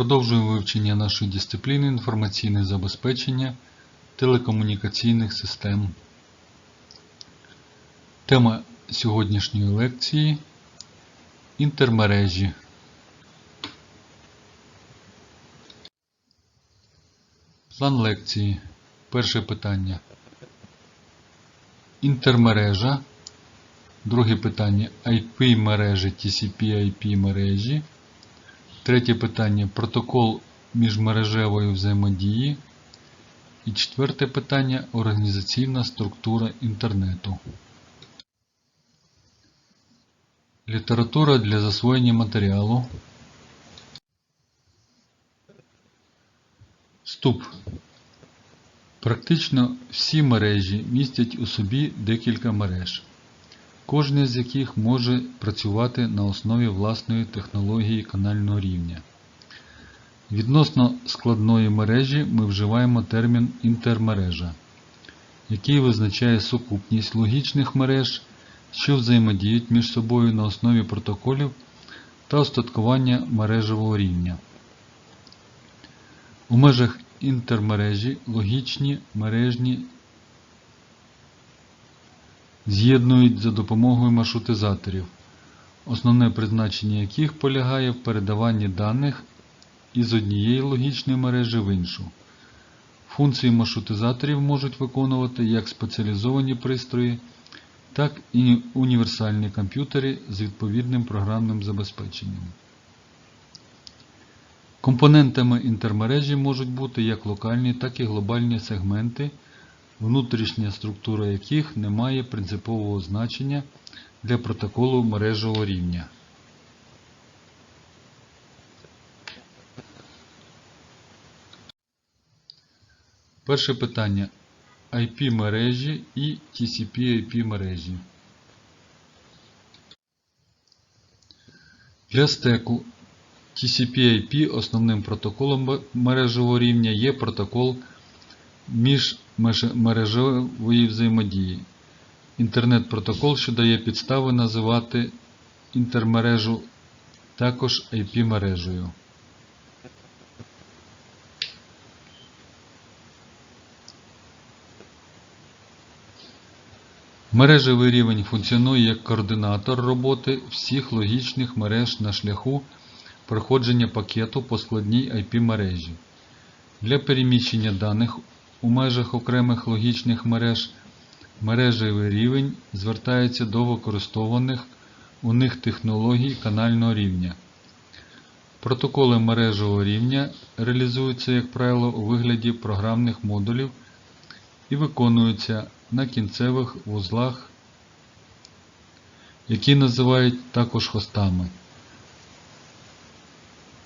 Продовжуємо вивчення нашої дисципліни інформаційне забезпечення телекомунікаційних систем. Тема сьогоднішньої лекції інтермережі. План лекції. Перше питання. Інтермережа. Друге питання IP мережі TCP/IP мережі. Третє питання протокол міжмережевої взаємодії. І четверте питання організаційна структура інтернету. Література для засвоєння матеріалу. Вступ. Практично всі мережі містять у собі декілька мереж, кожна з яких може працювати на основі власної технології канального рівня. Відносно складної мережі ми вживаємо термін інтермережа, який визначає сукупність логічних мереж, що взаємодіють між собою на основі протоколів та остаткування мережевого рівня. У межах інтермережі логічні мережні з'єднують за допомогою маршрутизаторів, основне призначення яких полягає в передаванні даних із однієї логічної мережі в іншу. Функції маршрутизаторів можуть виконувати як спеціалізовані пристрої, так і універсальні комп'ютери з відповідним програмним забезпеченням. Компонентами інтермережі можуть бути як локальні, так і глобальні сегменти, внутрішня структура яких не має принципового значення для протоколу мережевого рівня. Перше питання. IP мережі і TCP/IP мережі. Для стеку TCP/IP основним протоколом мережевого рівня є протокол міжмережевої взаємодії. Інтернет-протокол, що дає підстави називати інтермережу також IP-мережею. Мережевий рівень функціонує як координатор роботи всіх логічних мереж на шляху проходження пакету по складній IP-мережі. Для переміщення даних у межах окремих логічних мереж мережевий рівень звертається до використовуваних у них технологій канального рівня. Протоколи мережевого рівня реалізуються, як правило, у вигляді програмних модулів і виконуються на кінцевих вузлах, які називають також хостами,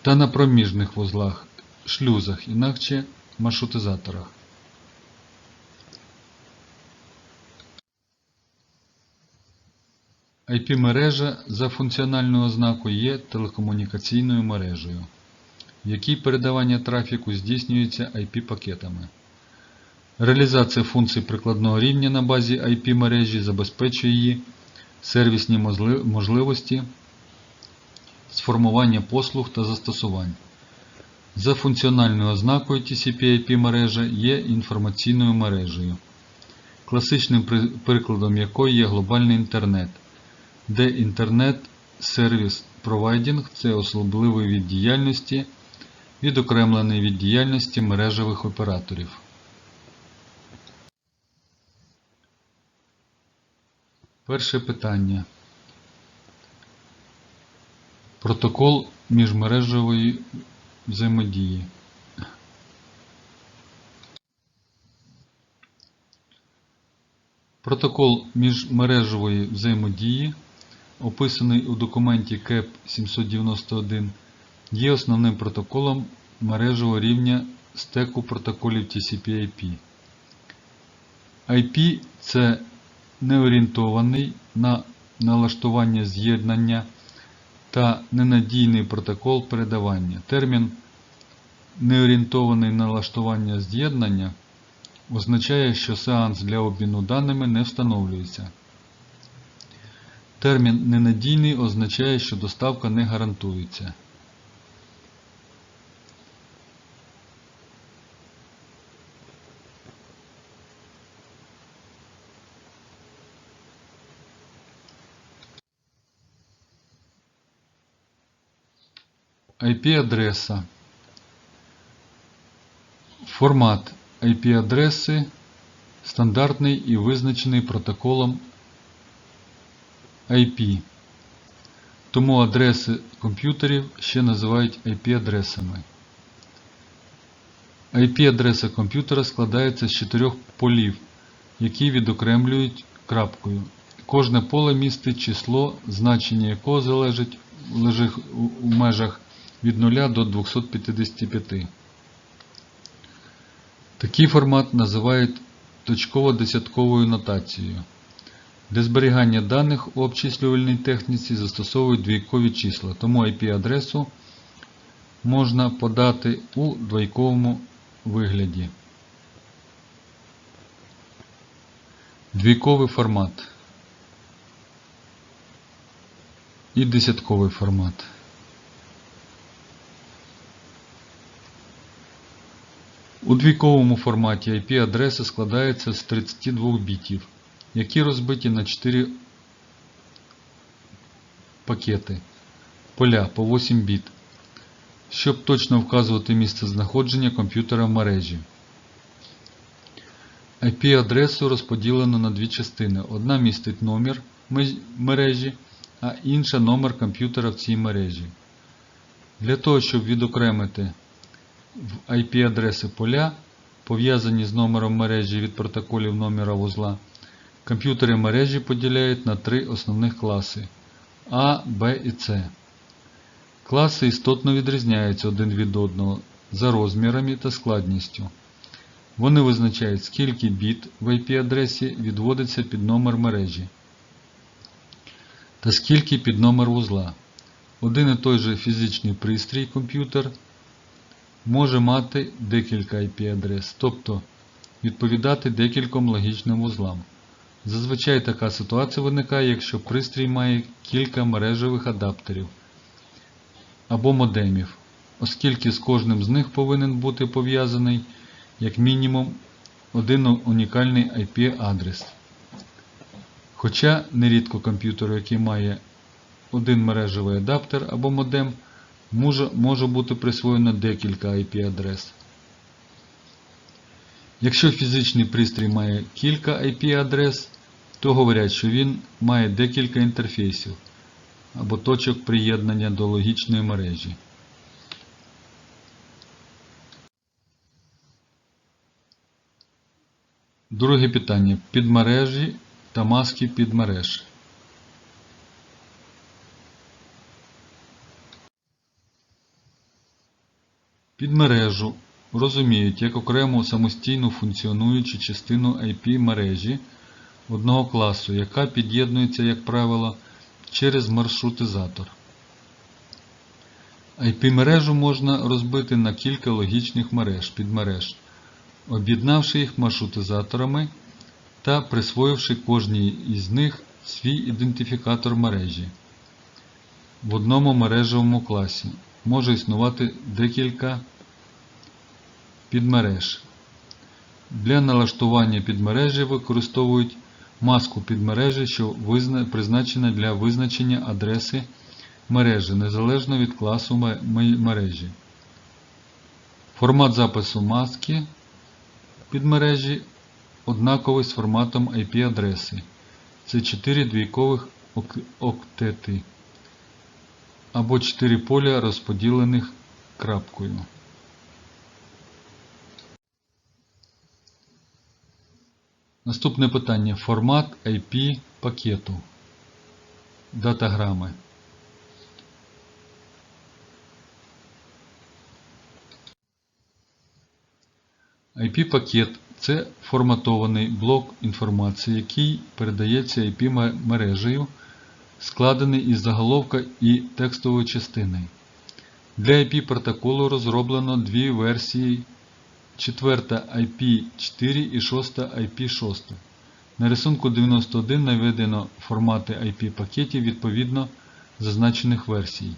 та на проміжних вузлах, шлюзах, інакше маршрутизаторах. IP-мережа за функціональною ознакою є телекомунікаційною мережею, в якій передавання трафіку здійснюється IP-пакетами. Реалізація функцій прикладного рівня на базі IP-мережі забезпечує її сервісні можливості сформування послуг та застосувань. За функціональною ознакою TCP/IP мережа є інформаційною мережею, класичним прикладом якої є глобальний інтернет, де інтернет-сервіс провайдінг це особливий від діяльності, відокремлений від діяльності мережевих операторів. Перше питання. Протокол міжмережевої взаємодії. Протокол міжмережевої взаємодії, описаний у документі КЕП 791, є основним протоколом мережевого рівня стеку протоколів TCP/IP. IP – це неорієнтований на налаштування з'єднання та ненадійний протокол передавання. Термін неорієнтований налаштування з'єднання означає, що сеанс для обміну даними не встановлюється. Термін ненадійний означає, що доставка не гарантується. IP-адреса. Формат IP-адреси стандартний і визначений протоколом IP. Тому адреси комп'ютерів ще називають IP-адресами. IP-адреса комп'ютера складається з чотирьох полів, які відокремлюють крапкою. Кожне поле містить число, значення якого залежить лежить у межах від 0 до 255. Такий формат називають точково-десятковою нотацією. Для зберігання даних у обчислювальній техніці застосовують двійкові числа, тому IP-адресу можна подати у двійковому вигляді. Двійковий формат і десятковий формат. У двійковому форматі IP-адреса складається з 32 бітів, які розбиті на 4 пакети поля по 8 біт, щоб точно вказувати місце знаходження комп'ютера в мережі. IP-адресу розподілено на дві частини. Одна містить номер мережі, а інша номер комп'ютера в цій мережі. Для того, щоб відокремити в IP-адреси поля, пов'язані з номером мережі від протоколів номера вузла, комп'ютери мережі поділяють на три основних класи А, Б і С. Класи істотно відрізняються один від одного за розмірами та складністю. Вони визначають, скільки біт в IP-адресі відводиться під номер мережі та скільки під номер вузла. Один і той же фізичний пристрій комп'ютер може мати декілька IP-адрес, тобто відповідати декільком логічним вузлам. Зазвичай така ситуація виникає, якщо пристрій має кілька мережевих адаптерів або модемів, оскільки з кожним з них повинен бути пов'язаний як мінімум один унікальний IP-адрес. Хоча нерідко комп'ютер, який має один мережевий адаптер або модем, може, може бути присвоєно декілька IP-адрес. Якщо фізичний пристрій має кілька IP-адрес, то говорять, що він має декілька інтерфейсів або точок приєднання до логічної мережі. Друге питання. Підмережі та маски підмереж. Підмережу розуміють як окрему самостійну функціонуючу частину IP мережі одного класу, яка під'єднується, як правило, через маршрутизатор. IP-мережу можна розбити на кілька логічних мереж підмереж, об'єднавши їх маршрутизаторами та присвоївши кожній із них свій ідентифікатор мережі. В одному мережевому класі може існувати декілька підмереж. Для налаштування підмережі використовують маску підмережі, що призначена для визначення адреси мережі незалежно від класу ме- ме- мережі. Формат запису маски підмережі однаковий з форматом IP-адреси. Це 4 двійкових октети або 4 поля розподілених крапкою. Наступне питання. Формат IP пакету. Датаграми. IP-пакет це форматований блок інформації, який передається IP-мережею, складений із заголовка і текстової частини. Для IP-протоколу розроблено дві версії четверта IP4 і шоста IP6. На рисунку 91 наведено формати IP-пакетів відповідно зазначених версій.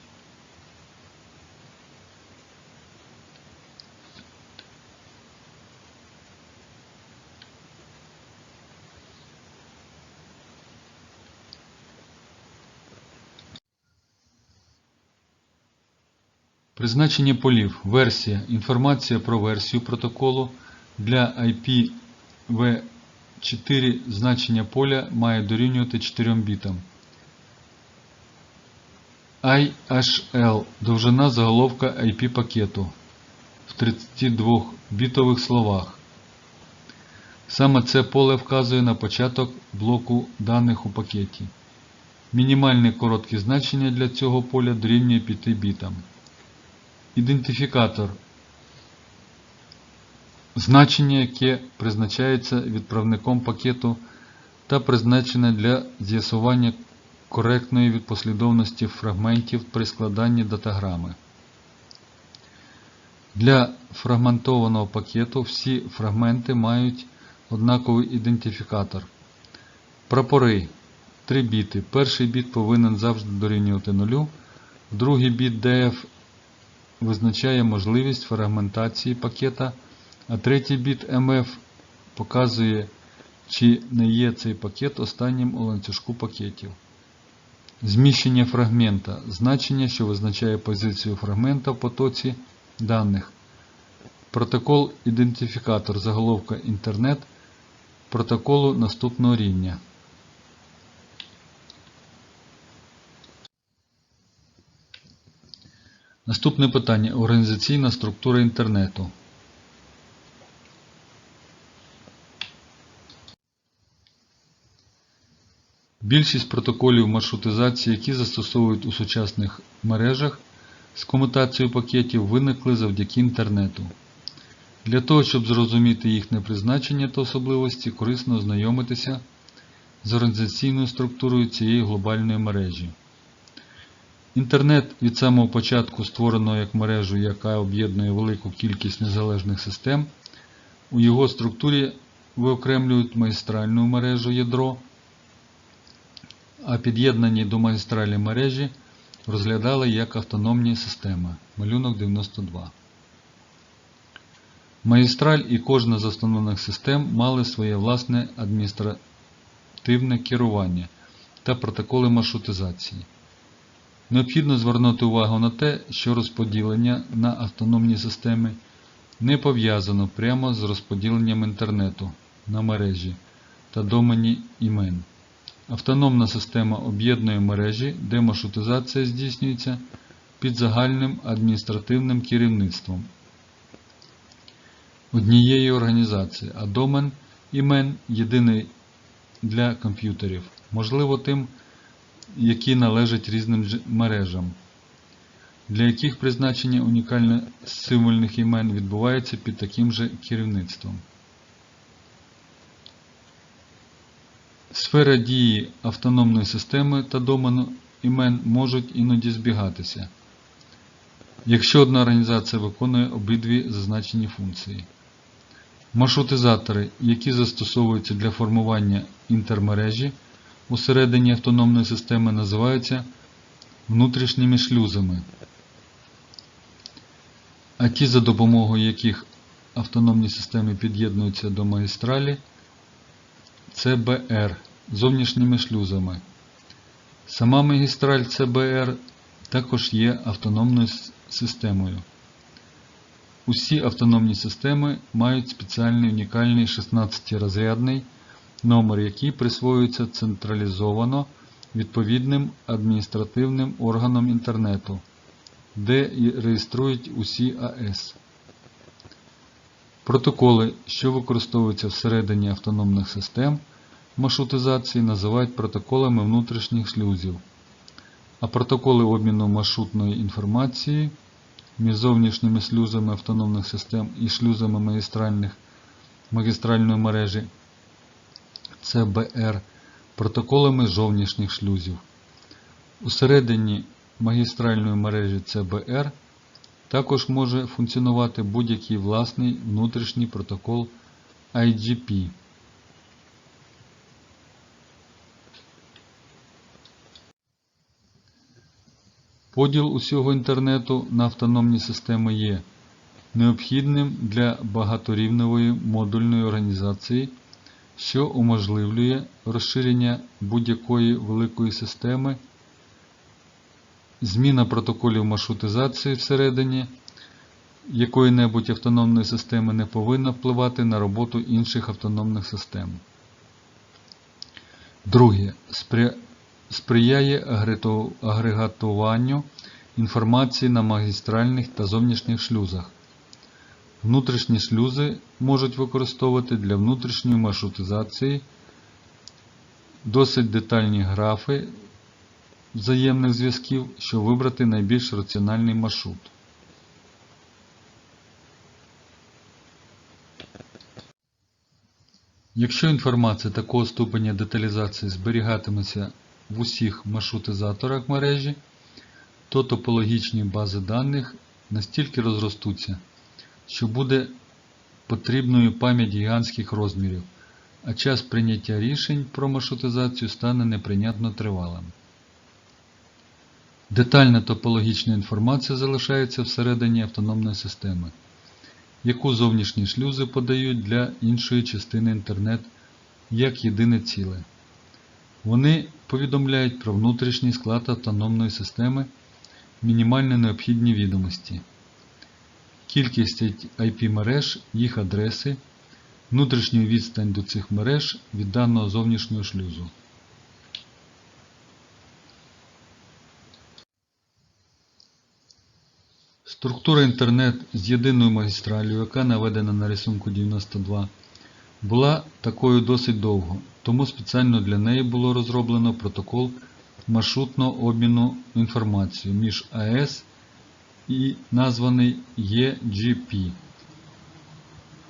Призначення полів. Версія. Інформація про версію протоколу. Для IPv4 значення поля має дорівнювати 4 бітам. IHL – довжина заголовка IP пакету в 32-бітових словах. Саме це поле вказує на початок блоку даних у пакеті. Мінімальне коротке значення для цього поля дорівнює 5 бітам. Ідентифікатор значення, яке призначається відправником пакету та призначене для з'ясування коректної послідовності фрагментів при складанні датаграми. Для фрагментованого пакету всі фрагменти мають однаковий ідентифікатор. Прапори 3 біти. Перший біт повинен завжди дорівнювати 0. Другий біт DF визначає можливість фрагментації пакета, а третій біт MF показує, чи не є цей пакет останнім у ланцюжку пакетів. Зміщення фрагмента значення, що визначає позицію фрагмента в потоці даних. Протокол ідентифікатор заголовка інтернет протоколу наступного рівня. Наступне питання. Організаційна структура інтернету. Більшість протоколів маршрутизації, які застосовують у сучасних мережах з комутацією пакетів, виникли завдяки інтернету. Для того, щоб зрозуміти їхнє призначення та особливості, корисно ознайомитися з організаційною структурою цієї глобальної мережі. Інтернет від самого початку створено як мережу, яка об'єднує велику кількість незалежних систем. У його структурі виокремлюють магістральну мережу ядро, а під'єднані до магістралі мережі розглядали як автономні системи. Малюнок 92. Магістраль і кожна з основних систем мали своє власне адміністративне керування та протоколи маршрутизації. Необхідно звернути увагу на те, що розподілення на автономні системи не пов'язано прямо з розподіленням інтернету на мережі та домені імен. Автономна система об'єднує мережі, де маршрутизація здійснюється під загальним адміністративним керівництвом однієї організації, а домен імен єдиний для комп'ютерів, можливо тим, які належать різним мережам, для яких призначення унікально символьних імен відбувається під таким же керівництвом. Сфера дії автономної системи та домену імен можуть іноді збігатися, якщо одна організація виконує обидві зазначені функції. Маршрутизатори, які застосовуються для формування інтермережі усередині автономної системи, називаються внутрішніми шлюзами, а ті, за допомогою яких автономні системи під'єднуються до магістралі, ЦБР зовнішніми шлюзами. Сама магістраль ЦБР також є автономною системою. Усі автономні системи мають спеціальний унікальний 16-розрядний номер, який присвоюється централізовано відповідним адміністративним органом інтернету, де реєструють усі АЕС. Протоколи, що використовуються всередині автономних систем маршрутизації, називають протоколами внутрішніх шлюзів, а протоколи обміну маршрутної інформації між зовнішніми шлюзами автономних систем і шлюзами магістральних, магістральної мережі ЦБР протоколами зовнішніх шлюзів. Усередині магістральної мережі ЦБР також може функціонувати будь-який власний внутрішній протокол IGP. Поділ усього інтернету на автономні системи є необхідним для багаторівневої модульної організації, що уможливлює розширення будь-якої великої системи Зміна протоколів маршрутизації всередині якої-небудь автономної системи не повинна впливати на роботу інших автономних систем. Друге. Сприяє агрегатуванню інформації на магістральних та зовнішніх шлюзах. Внутрішні шлюзи можуть використовувати для внутрішньої маршрутизації досить детальні графи взаємних зв'язків, щоб вибрати найбільш раціональний маршрут. Якщо інформація такого ступеня деталізації зберігатиметься в усіх маршрутизаторах мережі, то топологічні бази даних настільки розростуться, що буде потрібною пам'ять гігантських розмірів, а час прийняття рішень про маршрутизацію стане неприйнятно тривалим. Детальна топологічна інформація залишається всередині автономної системи, яку зовнішні шлюзи подають для іншої частини інтернет як єдине ціле. Вони повідомляють про внутрішній склад автономної системи, мінімально необхідні відомості, кількість IP-мереж, їх адреси, внутрішню відстань до цих мереж від даного зовнішнього шлюзу. Структура інтернет з єдиною магістралью, яка наведена на рисунку 92, була такою досить довго, тому спеціально для неї було розроблено протокол маршрутного обміну інформацією між АЕС і названий EGP.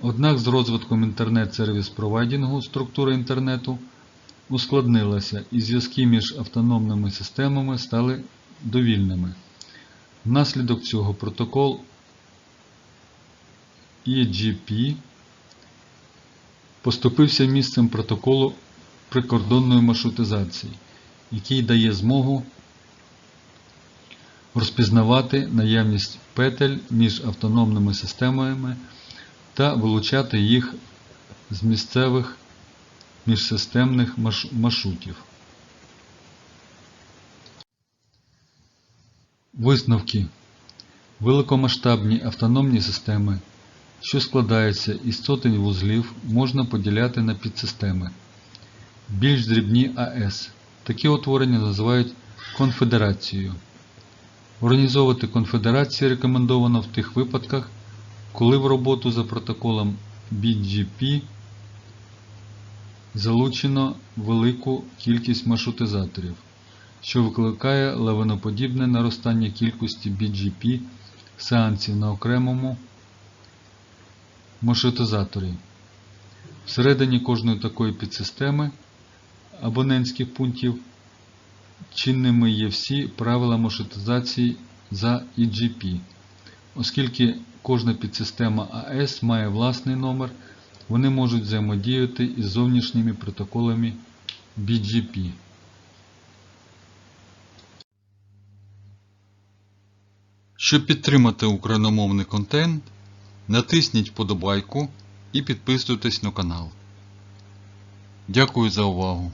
Однак з розвитком інтернет-сервіс провайдінгу структура інтернету ускладнилася і зв'язки між автономними системами стали довільними. Внаслідок цього протокол EGP поступився місцем протоколу прикордонної маршрутизації, який дає змогу розпізнавати наявність петель між автономними системами та вилучати їх з місцевих міжсистемних маршрутів. Висновки. Великомасштабні автономні системи, що складаються із сотень вузлів, можна поділяти на підсистеми. Більш дрібні АЕС. Такі утворення називають конфедерацією. Організовувати конфедерації рекомендовано в тих випадках, коли в роботу за протоколом BGP залучено велику кількість маршрутизаторів що викликає лавиноподібне наростання кількості BGP сеансів на окремому маршрутизаторі. Всередині кожної такої підсистеми абонентських пунктів чинними є всі правила маршрутизації за EGP. Оскільки кожна підсистема АЕС має власний номер, вони можуть взаємодіяти із зовнішніми протоколами BGP. Щоб підтримати україномовний контент, натисніть вподобайку і підписуйтесь на канал. Дякую за увагу!